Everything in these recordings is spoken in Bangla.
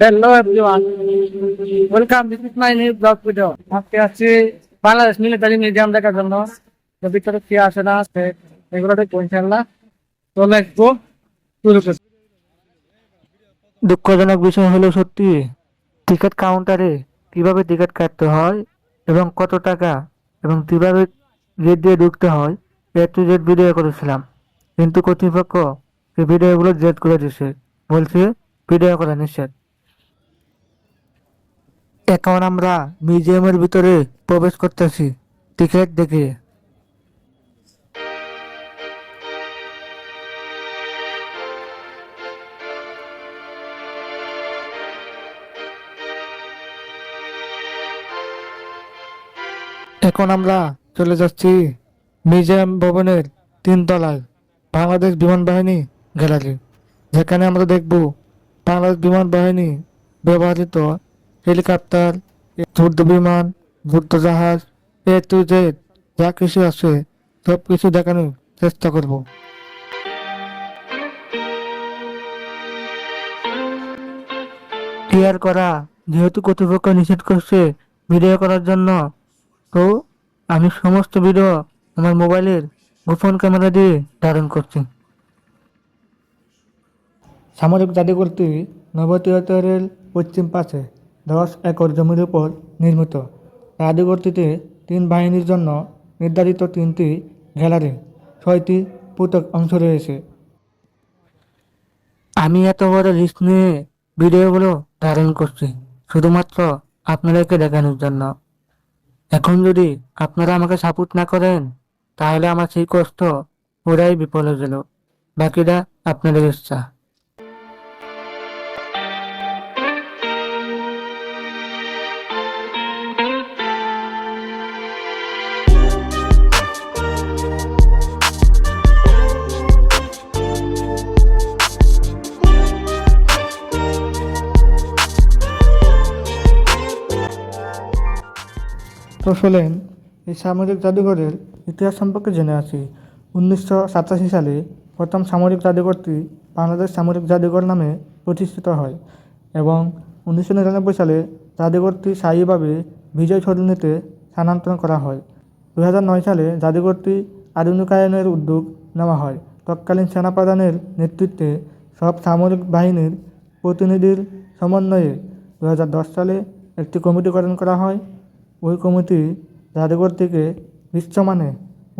Hello everyone welcome this is my new blog video আজকে আছি বাংলাদেশ মিলিটারি মিউজিয়াম দেখার জন্য। তো ভিতরে কি আসে না আছে, এগুলো দেখব ইনশাল্লাহ তো লেটস গো শুরু করি দুঃখজনক বিষয় হলো সত্যি, টিকিট কাউন্টারে কীভাবে টিকিট কাটতে হয় এবং কত টাকা এবং কীভাবে গেট দিয়ে ঢুকতে হয়, এ টু জেড ভিডিও করেছিলাম। কিন্তু কর্তৃপক্ষ এই ভিডিওগুলো জেড করে দিছে বলছে ভিডিও করা নিষেধ। এখন আমরা মিউজিয়ামের ভিতরে প্রবেশ করতেছি। টিকিট দেখে। এখন আমরা চলে যাচ্ছি মিউজিয়াম ভবনের তিনতলায়, বাংলাদেশ বিমান বাহিনী গ্যালারি, যেখানে আমরা দেখব বাংলাদেশ বিমান বাহিনী ব্যবহৃত হেলিকপ্টার যুদ্ধ বিমান, যুদ্ধ জাহাজ, এ টু জেড, যা কিছু আছে, সব কিছু দেখানোর চেষ্টা করব। ক্লিয়ার করা যেহেতু কর্তৃপক্ষ নিষেধ করছে ভিডিও করার জন্য, তো আমি সমস্ত ভিডিও আমার মোবাইলের গোপন ক্যামেরা দিয়ে ধারণ করছি। সামরিক জাদুঘরটি নবতিয়ারের পশ্চিম পাশে। দশ একর জমির উপর নির্মিত। জাদুঘরটিতে তিন বাহিনীর জন্য নির্ধারিত তিনটি গ্যালারি, ছয়টি পৃথক অংশ রয়েছে। আমি এত বড় রিস্ক নিয়ে ভিডিওগুলো ধারণ করছি, শুধুমাত্র আপনাদেরকে দেখানোর জন্য। এখন যদি আপনারা আমাকে সাপোর্ট না করেন, তাহলে আমার সেই কষ্ট পুরাই বিফল হয়ে গেল। বাকিটা আপনাদের ইচ্ছা। তো এই সামরিক জাদুঘরের ইতিহাস সম্পর্কে জেনে আছি উনিশশো সাতাশি সালে প্রথম সামরিক জাদুঘরটি বাংলাদেশ সামরিক জাদুঘর নামে প্রতিষ্ঠিত হয় এবং উনিশশো নিরানব্বই সালে জাদুঘরটি স্থায়ীভাবে বিজয় সরণিতে স্থানান্তর করা হয়। দু নয় সালে জাদুঘরটি আধুনিকায়নের উদ্যোগ নেওয়া হয়। তৎকালীন সেনাপ্রধানের নেতৃত্বে সব সামরিক বাহিনীর প্রতিনিধির সমন্বয়ে দু হাজার দশ সালে একটি কমিটি গঠন করা হয়। ওই কমিটি জাদুঘরটিকে বিশ্বমানে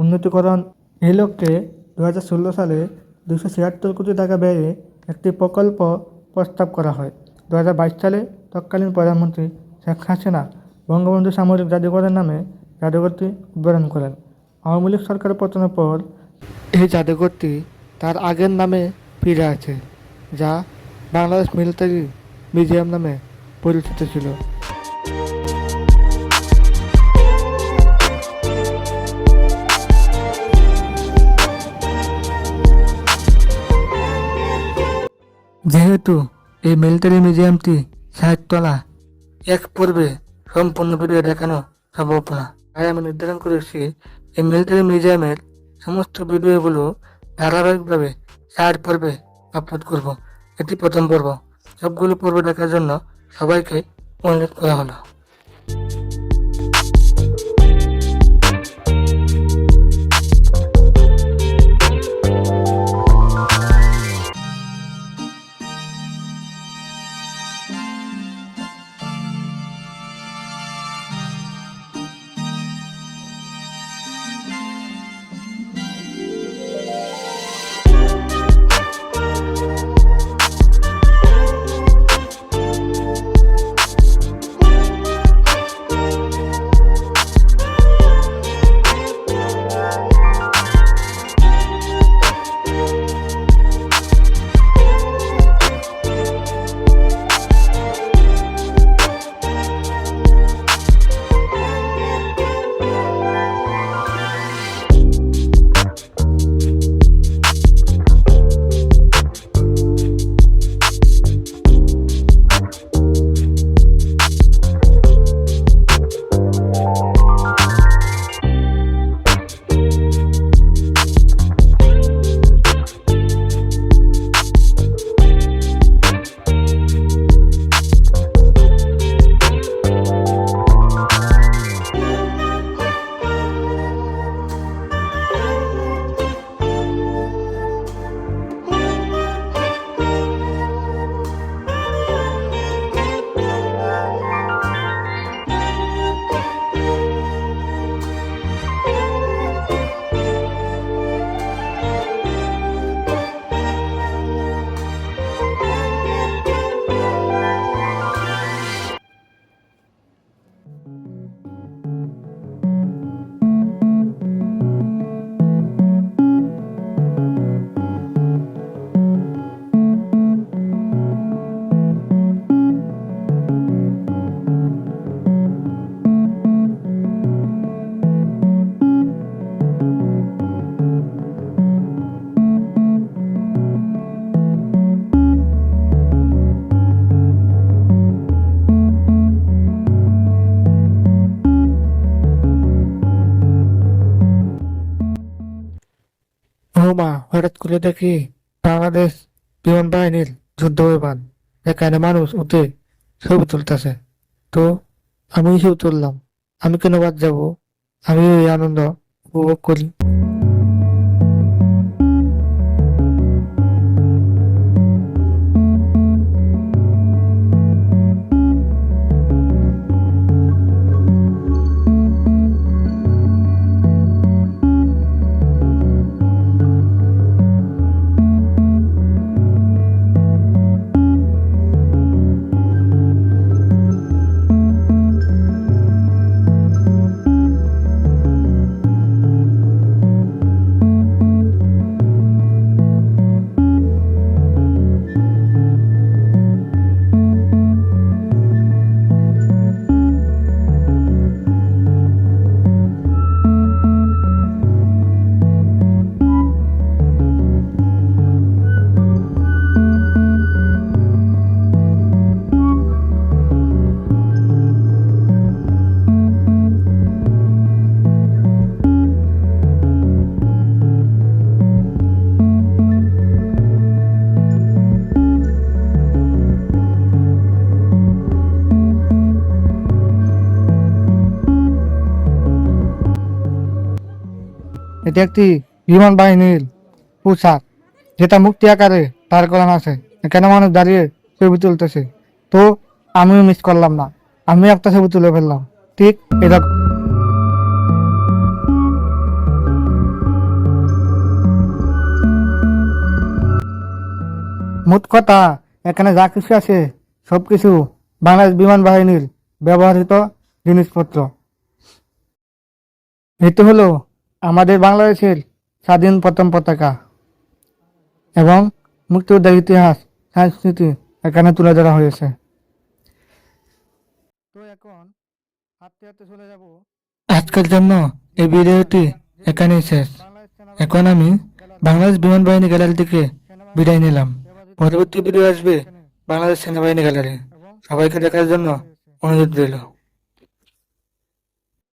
উন্নতিকরণ। এই লক্ষ্যে দু হাজার ষোলো সালে দুশো ছিয়াত্তর কোটি টাকা ব্যয়ে একটি প্রকল্প প্রস্তাব করা হয়। দু হাজার বাইশ সালে তৎকালীন প্রধানমন্ত্রী শেখ হাসিনা বঙ্গবন্ধু সামরিক জাদুঘরের নামে জাদুঘরটি উদ্বোধন করেন। আওয়ামী লীগ সরকারের পতনের পর এই জাদুঘরটি তার আগের নামে ফিরে আছে যা বাংলাদেশ মিলিটারি মিউজিয়াম নামে পরিচিত ছিল। যেহেতু এই মিলিটারি মিউজিয়ামটি ষাটতলা এক পূর্বে সম্পূর্ণ ভিডিও দেখানো সম্ভব না। তাই আমি নির্ধারণ করেছি, এই মিলিটারি মিউজিয়ামের সমস্ত ভিডিওগুলো ধারাবাহিকভাবে ষাট পর্বে আপলোড করব। এটি প্রথম পর্ব। সবগুলো পর্ব দেখার জন্য সবাইকে অনুরোধ করা হলো। হঠাৎ করে দেখি বাংলাদেশ বিমান বাহিনীর যুদ্ধ বিমান। এখানে মানুষ উঠে ছবি তুলতেছে। তো আমি ছবি তুললাম। আমি কেন বাদ যাব? আমি ওই আনন্দ উপভোগ করি। এটি একটি বিমান বাহিনীর পোশাক, যেটা মুক্তি আকারে তার করানো আছে এখানে মানুষ দাঁড়িয়ে ছবি তুলতেছে। তো আমিও মিস করলাম না। আমি একটা ছবি তুলে ফেললাম। ঠিক এরকম। মোট কথা, এখানে যা কিছু আছে, সবকিছু বাংলাদেশ বিমান বাহিনীর ব্যবহৃত জিনিসপত্র। এটি হলো আমাদের বাংলাদেশের স্বাধীন প্রথম পতাকা এবং মুক্তিযোদ্ধার ইতিহাস, সংস্কৃতি এখানে তুলে ধরা হয়েছে। তো এখন হাঁটতে হাঁটতে চলে যাব। আজকের জন্য এই ভিডিওটি এখানেই শেষ। এখন আমি বাংলাদেশ বিমান বাহিনী গ্যালারি থেকে বিদায় নিলাম। পরবর্তী ভিডিও আসবে বাংলাদেশ সেনাবাহিনী গ্যালারি। সবাইকে দেখার জন্য অনুরোধ রইল।